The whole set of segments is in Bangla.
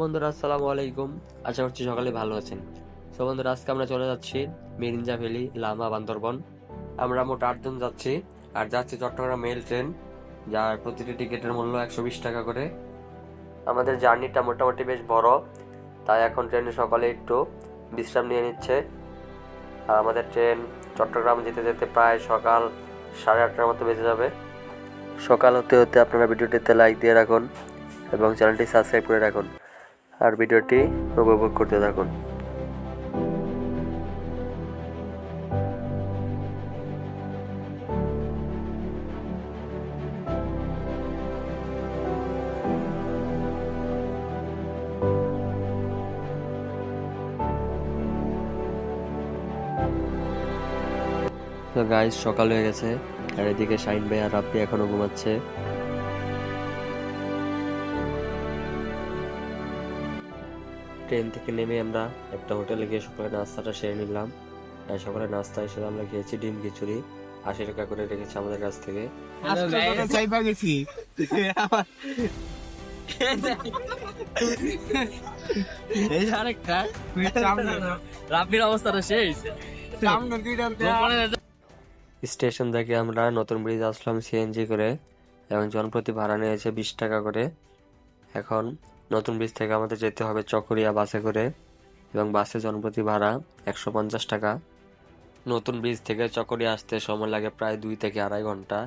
বন্ধুরা, আসসালামু আলাইকুম। আশা করছি সকালে ভালো আছেন। তো বন্ধুরা, আজকে আমরা চলে যাচ্ছি মিরিঞ্জা ভ্যালি, লামা বান্দরবন। আমরা মোট আটজন যাচ্ছি, আর যাচ্ছি চট্টগ্রাম মেল ট্রেন, যার প্রতিটি টিকিটের মূল্য একশো বিশ টাকা করে। আমাদের জার্নিটা মোটামুটি বেশ বড়, তাই এখন ট্রেনে সকালে একটু বিশ্রাম নিয়ে নিচ্ছে। আর আমাদের ট্রেন চট্টগ্রাম যেতে যেতে প্রায় সকাল সাড়ে আটটার মতো বেজে যাবে। সকাল হতে হতে আপনারা ভিডিওটিতে লাইক দিয়ে রাখুন এবং চ্যানেলটি সাবস্ক্রাইব করে রাখুন। আর ভিডিওটি উপভোগ করতে থাকুন। তো গাইজ সকাল হয়ে গেছে, আর এদিকে শাইন ভাই আর রাব্বি এখনও ঘুমাচ্ছে। ট্রেন থেকে নেমে আমরা একটা হোটেলে গিয়ে সকালে নাস্তাটা সেরে নিলাম। আর সকালে নাস্তা হিসেবে আমরা খেয়েছি ডিম খিচুড়ি আশি টাকা করে রেখেছে আমাদের কাছ থেকে। রাব্বির অবস্থাটা শেষ। স্টেশন থেকে আমরা নতুন ব্রিজ আসলাম সিএনজি করে। এবং জনপ্রতি ভাড়া নিয়েছে বিশ টাকা করে। এখন নতুন ব্রিজ থেকে আমাদের যেতে হবে চকরিয়া বাসে করে এবং বাসে জনপ্রতি ভাড়া একশো পঞ্চাশ টাকা। নতুন ব্রিজ থেকে চকরিয়া আসতে সময় লাগে প্রায় দুই থেকে আড়াই ঘণ্টা।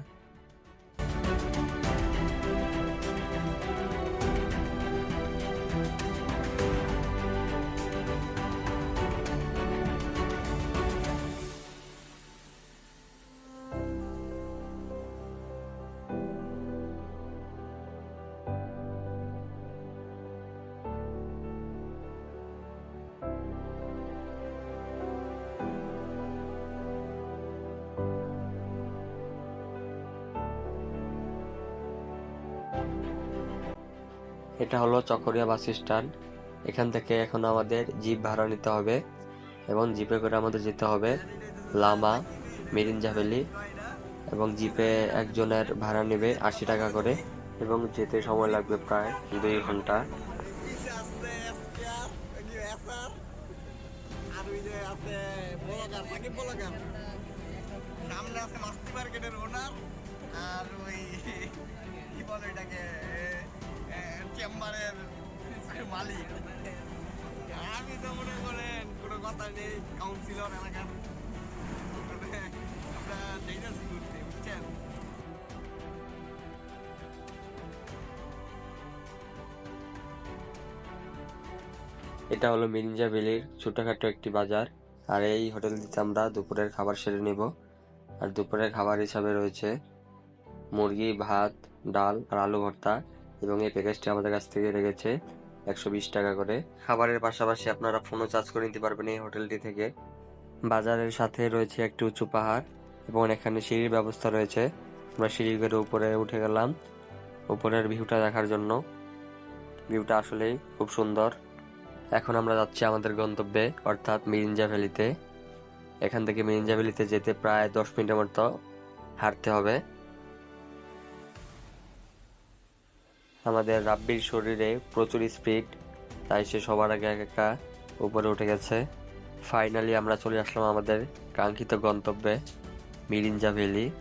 এটা হলো চকরিয়া বাস স্ট্যান্ড। এখান থেকে এখন আমাদের জিপ ভাড়া নিতে হবে এবং জিপে করে আমাদের যেতে হবে লামা, মিরিঞ্জা ভ্যালি এবং জিপে একজনের ভাড়া নেবে আশি টাকা করে এবং যেতে সময় লাগবে প্রায় দুই ঘণ্টা। আর ওই কি বলে এটাকে চেম্বারের মালিক। আমি তো মনে করেন, কোনো কথা নেই কাউন্সিলর এলাকার আমরা ঘুরতে বুঝছেন? এটা হলো মিরিঞ্জা ভ্যালির ছোটখাটো একটি বাজার। আর এই হোটেল দিতে আমরা দুপুরের খাবার সেরে নেব। আর দুপুরের খাবার হিসাবে রয়েছে মুরগি, ভাত, ডাল আর আলু ভর্তা। এবং এই প্যাকেজটি আমাদের কাছ থেকে রেখেছে একশো বিশ টাকা করে। খাবারের পাশাপাশি আপনারা ফোনও চার্জ করে নিতে পারবেন এই হোটেলটি থেকে। বাজারের সাথে রয়েছে একটি উঁচু পাহাড় এবং এখানে সিঁড়ির ব্যবস্থা রয়েছে। আমরা সিঁড়ি করে উপরে উঠে গেলাম। উপরের ভিউটা দেখার জন্য। ভিউটা আসলেই খুব সুন্দর। এখন আমরা যাচ্ছি আমাদের গন্তব্যে, অর্থাৎ মিরিঞ্জা ভ্যালিতে। এখান থেকে মিরিঞ্জা ভ্যালিতে যেতে প্রায় দশ মিনিটের মতো হাঁটতে হবে। আমাদের রাব্বির শরীরে প্রচুর স্পিড, তাই সে সবার আগে এক উপরে উঠে গেছে। ফাইনালি আমরা চলে আসলাম আমাদের কাঙ্ক্ষিত গন্তব্যে, মিরিঞ্জা ভ্যালি।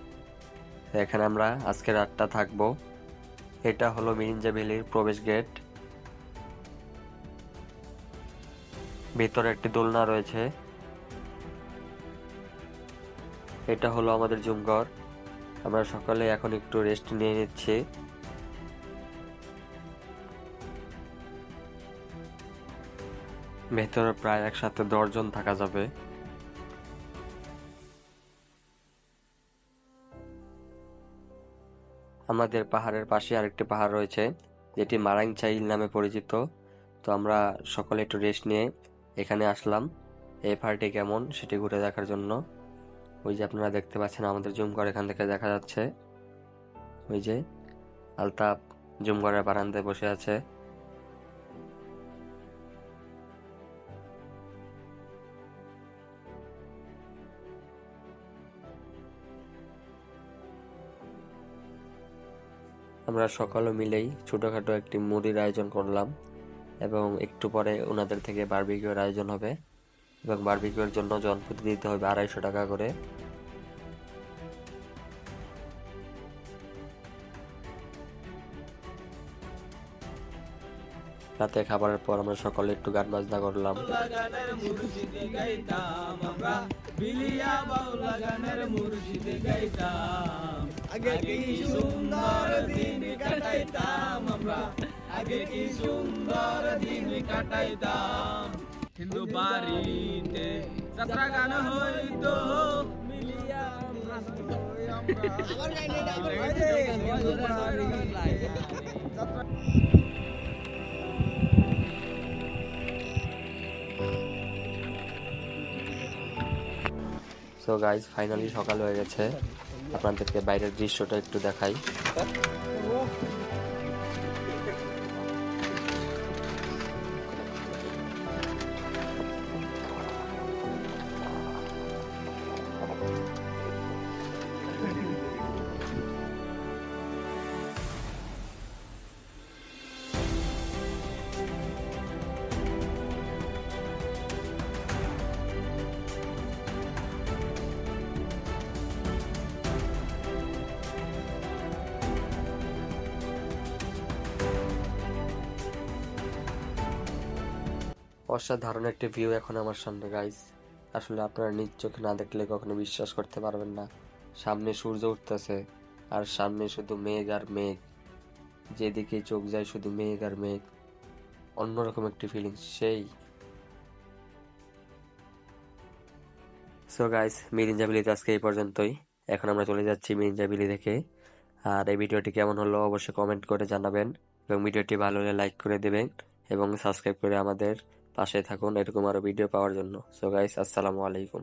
এখানে আমরা আজকে রাতটা থাকব। এটা হলো মিরিঞ্জা ভ্যালির প্রবেশ গেট। ভেতরে একটি দোলনা রয়েছে। এটা হলো আমাদের জুমঘর। আমরা সকালে এখন একটু রেস্ট নিয়ে নিচ্ছি। ভেতরে প্রায় একসাথে দশজন থাকা যাবে। আমাদের পাহাড়ের পাশে আরেকটি পাহাড় রয়েছে, যেটি মারাংচাইল নামে পরিচিত। তো আমরা সকলে একটু রেস্ট নিয়ে এখানে আসলাম। এই পাহাড়টি কেমন সেটি ঘুরে দেখার জন্য। ওই যে আপনারা দেখতে পাচ্ছেন আমাদের জুম করে এখান থেকে দেখা যাচ্ছে। ওই যে আলতাপ জুম ঘরের বারান্দায় বসে আছে। আমরা সকলে মিলেই ছোটোখাটো একটি মুড়ির আয়োজন করলাম এবং একটু পরে ওনাদের থেকে বারবিকিউর আয়োজন হবে এবং বারবিকিউর জন্য জনপ্রতি দিতে হবে আড়াইশো টাকা করে। রাতে খাবারের পর আমরা সকালে একটু গান বাজনা করলাম। গাইতাম। আগে কি সুন্দর দিন কাটাইতাম আমরা? আগে কি সুন্দর দিন কাটাইতাম? হিন্দু বাড়িতে যাত্রা গান হইতো, মিলিয়া সো গাইজ ফাইনালি সকাল হয়ে গেছে। আপনাদেরকে বাইরের দৃশ্যটা একটু দেখাই। অসাধারণ একটি ভিউ এখন আমার সামনে গাইস আসলে আপনারা নিজ চোখে না দেখলে কখনো বিশ্বাস করতে পারবেন না। সামনে সূর্য উঠতেছে, আর সামনে শুধু মেঘ আর মেঘ। যেদিকে চোখ যায় শুধু মেঘ আর মেঘ। অন্যরকম একটি ফিলিংস সেই। সো গাইস মিরিঞ্জা বিলিতে আজকে এই পর্যন্তই। এখন আমরা চলে যাচ্ছি মিরিঞ্জা বিলি থেকে আর এই ভিডিওটি কেমন হলো অবশ্যই কমেন্ট করে জানাবেন। এবং ভিডিওটি ভালো হলে লাইক করে দেবেন এবং সাবস্ক্রাইব করে আমাদের পাশে থাকুন এরকম আরও ভিডিও পাওয়ার জন্য। সো গাইস আসসালামু আলাইকুম।